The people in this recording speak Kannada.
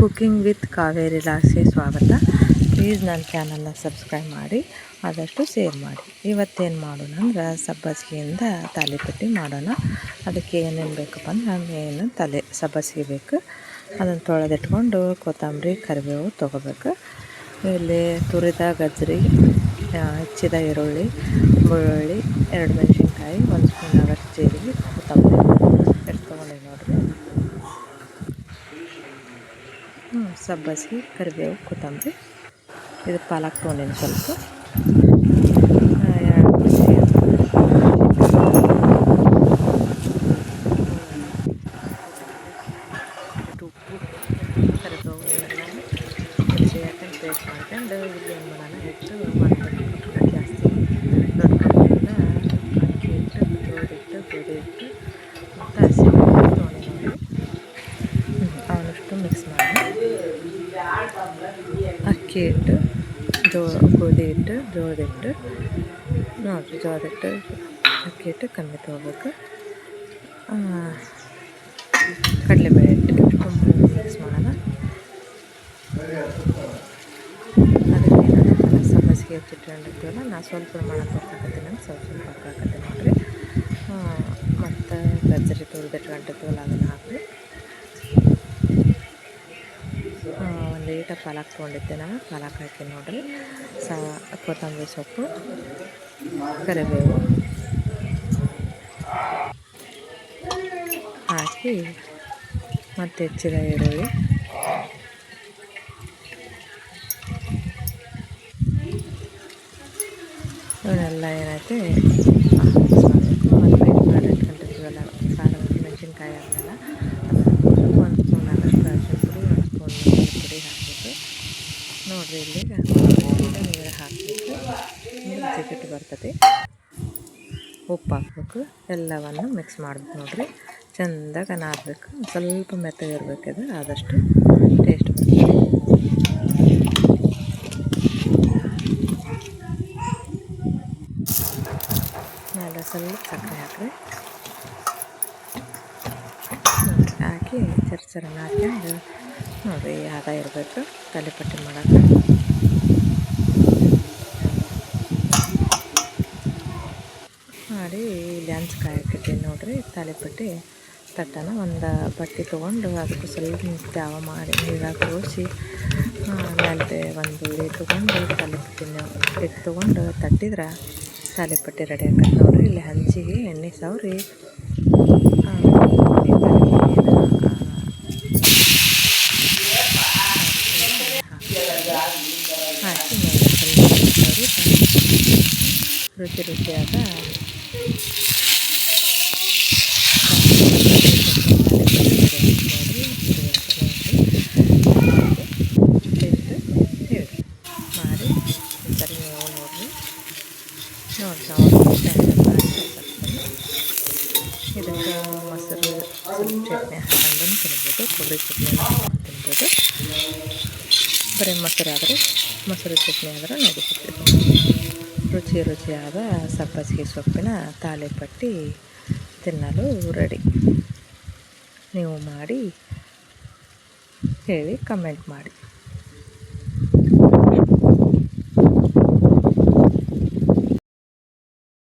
ಕುಕ್ಕಿಂಗ್ ವಿತ್ ಕಾವೇರಿ ಲಾಸ್ಗೆ ಸ್ವಾಗತ. ಪ್ಲೀಸ್ ನನ್ನ ಚಾನಲ್ನ ಸಬ್ಸ್ಕ್ರೈಬ್ ಮಾಡಿ, ಆದಷ್ಟು ಶೇರ್ ಮಾಡಿ. ಇವತ್ತೇನು ಮಾಡೋಣ ಅಂದ್ರೆ ಸಬ್ಬಸಿಗೆಯಿಂದ ತಾಲಿಪಟ್ಟಿ ಮಾಡೋಣ. ಅದಕ್ಕೆ ಏನೇನು ಬೇಕಪ್ಪ ಅಂದ್ರೆ ಏನು ತಲೆ ಸಬ್ಬಸಿಗೆ ಬೇಕು. ಅದನ್ನು ತೊಳೆದಿಟ್ಕೊಂಡು ಕೊತ್ತಂಬರಿ, ಕರಿಬೇವು ತೊಗೋಬೇಕು. ಇಲ್ಲಿ ತುರಿದ ಗಜ್ಜರಿ ಹೆಚ್ಚಿದ ಈರುಳ್ಳಿ, ಬೆಳ್ಳುಳ್ಳಿ, ಎರಡು ಮೆಣಸಿನ್ಕಾಯಿ, ಒಂದು ಸ್ಪೂನ್ ಆಗಷ್ಟು ಜೀರಿಗೆ, ಕೊತ್ತಂಬರಿ. ಎಷ್ಟು ತೊಗೊಂಡಿನಿ ನೋಡಿರಿ ಸಬ್ಬಸಿಗೆ, ಕರಿಬೇವು, ಕೊತ್ತಂಬರಿ. ಇದು ಪಾಲಕ್ ತೊಗೊಂಡೇನು ಸ್ವಲ್ಪ. ಕರಿಬೇವು, ಎಲ್ಲ. ಹಾಕೊಂಡು ಪೇಸ್ಟ್ ಮಾಡ್ಕೊಂಡು, ಇಲ್ಲಿ ಏನು ಮಾಡೋಣ, ಹೆಚ್ಚು ಮಾಡ್ಕೊಂಡು ಜಾಸ್ತಿ ದೊಡ್ಡ ಕಡೆಯಿಂದ ಅಕ್ಕಿ ಹಿಟ್ಟು ಜೋಳ ಹಿಟ್ಟು ಗೋಧಿ ಹಿಟ್ಟು ಮತ್ತು ಹಸಿ ತೊಗೊಂಡು ನೋಡಿ ಅವನಷ್ಟು ಮಿಕ್ಸ್ ಮಾಡಿ ಅಕ್ಕಿ ಹಿಟ್ಟು, ಜೋ, ಗೋಧಿ ಹಿಟ್ಟು, ಜೋಳದ ಹಿಟ್ಟು, ನೋಡಿರಿ ಜೋಳದ ಹಿಟ್ಟು, ಅಕ್ಕಿ ಹಿಟ್ಟು ಕಮ್ಮಿ ತೊಗೋಬೇಕು. ಕಡಲೆಬೇಳೆ ಹಿಟ್ಟು ಮಿಕ್ಸ್ ಮಾಡೋಣ. ಅದಕ್ಕೆ ಏನಾಗುತ್ತೆ? ಸಬ್ಬಸಿಗೆ ಹೆಚ್ಚಿಟ್ಕೊಂಡಿರ್ತೀವಲ್ಲ ನಾ ಸ್ವಲ್ಪ ಪ್ರಮಾಣ ತಗೊಳಕತ್ತೀನಿ ಅಂತ ಸ್ವಲ್ಪ ಸ್ವಲ್ಪ ಹಾಕಾಕತ್ತೀನಿ ನೋಡಿರಿ. ಮತ್ತು ಗಜ್ಜರಿ ತುರಿದಿಟ್ಕೊಂಡಿರ್ತೀವಲ್ಲ ಅದನ್ನು ಹಾಕಿ ಒಂದು ಲೀಟ ಪಾಲಕ್ ತೊಗೊಂಡಿದ್ದೆ ನಾನು. ಪಾಲಕ್ ಹಾಕಿ ನೋಡಿರಿ ಸ, ಕೊತ್ತಂಬರಿ ಸೊಪ್ಪು, ಕರಿಬೇವು. ಹಾಕಿ ಮತ್ತು ಹೆಚ್ಚಿದ ಈರುಳ್ಳಿ. ಇವನ್ನೆಲ್ಲ ಏನೈತೆ ಮತ್ತು ರೆಡಿ ಮಾಡಿ ಇಟ್ಕೊಂಡಿರ್ತೀವಲ್ಲ ಸಾರು, ಮೆಣಸಿನ್ಕಾಯಿ ಆದಮೇಲೆ ಒಂದು ಸ್ಪೂನ್ ಆಗಷ್ಟು ಅರಿಶಿನ ಪುಡಿ ಒಂದು ಸ್ಪೂನ್ ಮೆಣಸಿನ ಪುಡಿ ಹಾಕಬೇಕು ನೋಡಿರಿ ಇಲ್ಲಿ ನೀರು ಹಾಕಬೇಕು. ಜಿಗಿಟ್ಟು ಬರ್ತದೆ. ಉಪ್ಪು ಹಾಕಬೇಕು ಎಲ್ಲವನ್ನು ಮಿಕ್ಸ್ ಮಾಡ್ಬೇಕು ನೋಡಿರಿ. ಚೆಂದಾಗ ನಾದಬೇಕು ಸ್ವಲ್ಪ ಮೆತ್ತಗಿರ್ಬೇಕಿದೆ ಆದಷ್ಟು ಟೇಸ್ಟ್ ಬರ್ತದೆ. ಮೇಲೆ ಸ್ವಲ್ಪ ಸಕ್ಕರೆ ಹಾಕ್ರಿ. ಹಾಕಿ ಚರ್ಚರ ಹಾಕ್ಯಂಡು ನೋಡಿರಿ ಆದ ಇರಬೇಕು. ತಲೆಪಟ್ಟಿ ಮಾಡೋಕೆ ಮಾಡಿ ಇಲ್ಲಿ ಹಂಚ್ಕಾಯಿ ಹಾಕಿದ್ದೀನಿ ನೋಡಿರಿ ತಾಲಿಪಟ್ಟಿ ತಟ್ಟನ ಒಂದು ಬಟ್ಟೆ ತೊಗೊಂಡು ಅದಕ್ಕೆ ಸ್ವಲ್ಪ ತ್ಯಾವ ಮಾಡಿ ನೀರಾಗ ತೋರಿಸಿ ಆಮೇಲೆ ಒಂದು ಉಳಿ ತೊಗೊಂಡು ತಾಲಿಪಟ್ಟಿನ ಇಟ್ಟು ತೊಗೊಂಡು ತಟ್ಟಿದ್ರೆ ತಾಲಿಪಟ್ಟಿ ರೆಡಿ ಆಗ್ತದೆ ನೋಡಿರಿ. ಇಲ್ಲಿ ಹಂಚಿಗೆ ಎಣ್ಣೆ ಸವರಿ ಆ, ಈ ತಾಲಿಪಟ್ಟಿನ, ಆ, ಹಾಕಿ ಮೇಲೆ ಸ್ವಲ್ಪ ಸವರಿ ರುಚಿ ರುಚಿಯಾದ ಮಾಡಿ ಸರಿ ನೀವು ನೋಡಿರಿ ನೋಡಿ ನಾವು ಸ್ಟ್ಯಾಂಡರ್ಡ್ ಮಾಡಿ ರುಚಿಯಾದ ಇದಕ್ಕೆ ಮೊಸರು ಚಟ್ನಿ ಹಾಕೊಂಡು ತಿನ್ಬೋದು ಕೊಬ್ಬರಿ ಚಟ್ನಿ ತಿನ್ಬೋದು ಬರೀ ಮೊಸರು ಆದರೆ ಮೊಸರು ಚಟ್ನಿ ಆದ್ರೆ ನಡೀತದೆ ರುಚಿ ರುಚಿಯಾದ ಸಬ್ಬಸಿಗೆ ಸೊಪ್ಪಿನ ತಾಲಿಪಟ್ಟಿ ತಿನ್ನಲು ರೆಡಿ ನೀವು ಮಾಡಿ ಹೇಳಿ ಕಮೆಂಟ್ ಮಾಡಿ.